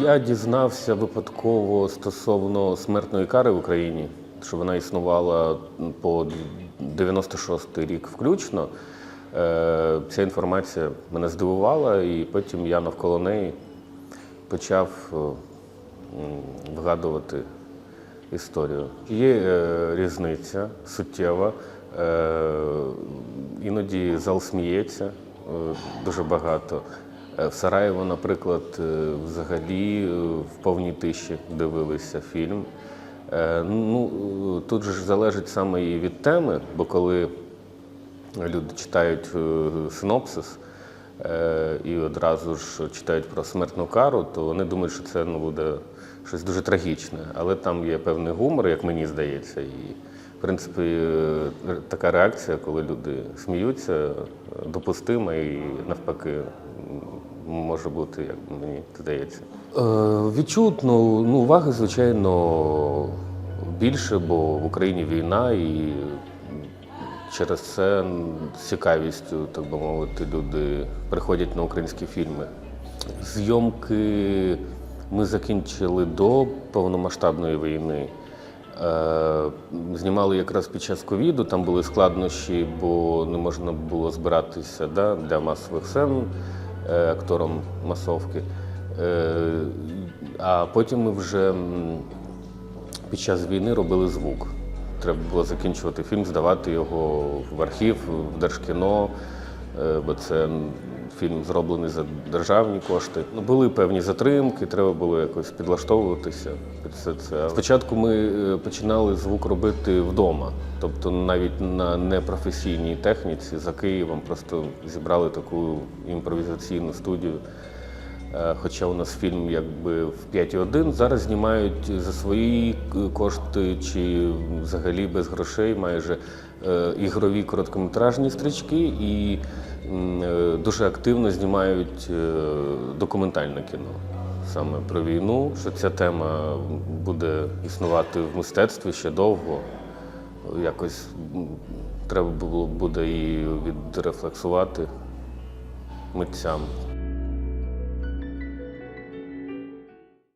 Я дізнався випадково стосовно смертної кари в Україні, що вона існувала по 96 рік включно. Е, Ця інформація мене здивувала, і потім я навколо неї почав е, вгадувати історію. Є е, різниця суттєва. Іноді зал сміється дуже багато. Е, В Сараєво, наприклад, е, взагалі е, в повній тиші дивилися фільм. Ну, тут ж залежить саме і від теми, бо коли люди читають синопсис і одразу ж читають про смертну кару, то вони думають, що це ну, буде щось дуже трагічне. Але там є певний гумор, як мені здається. І, в принципі, така реакція, коли люди сміються, допустима і навпаки може бути, як мені здається. Е, відчутно, ну, уваги, звичайно, більше, бо в Україні війна і Через це цікавістю, так би мовити, люди приходять на українські фільми. Зйомки ми закінчили до повномасштабної війни. Е, Знімали якраз під час ковіду, там були складнощі, бо не можна було збиратися да, для масових сцен е, акторам масовки. Е, А потім ми вже під час війни робили звук. Треба було закінчувати фільм, здавати його в архів, в Держкіно, бо це фільм зроблений за державні кошти. Ну, були певні затримки, треба було якось підлаштовуватися під все це. Спочатку ми е, починали звук робити вдома, тобто навіть на непрофесійній техніці за Києвом просто зібрали таку імпровізаційну студію. Е, Хоча у нас фільм якби в 5,1, зараз знімають за свої кошти чи взагалі без грошей майже е, ігрові короткометражні стрічки і е, дуже активно знімають е, документальне кіно саме про війну. Що ця тема буде існувати в мистецтві ще довго. Якось треба було буде і відрефлексувати митцям.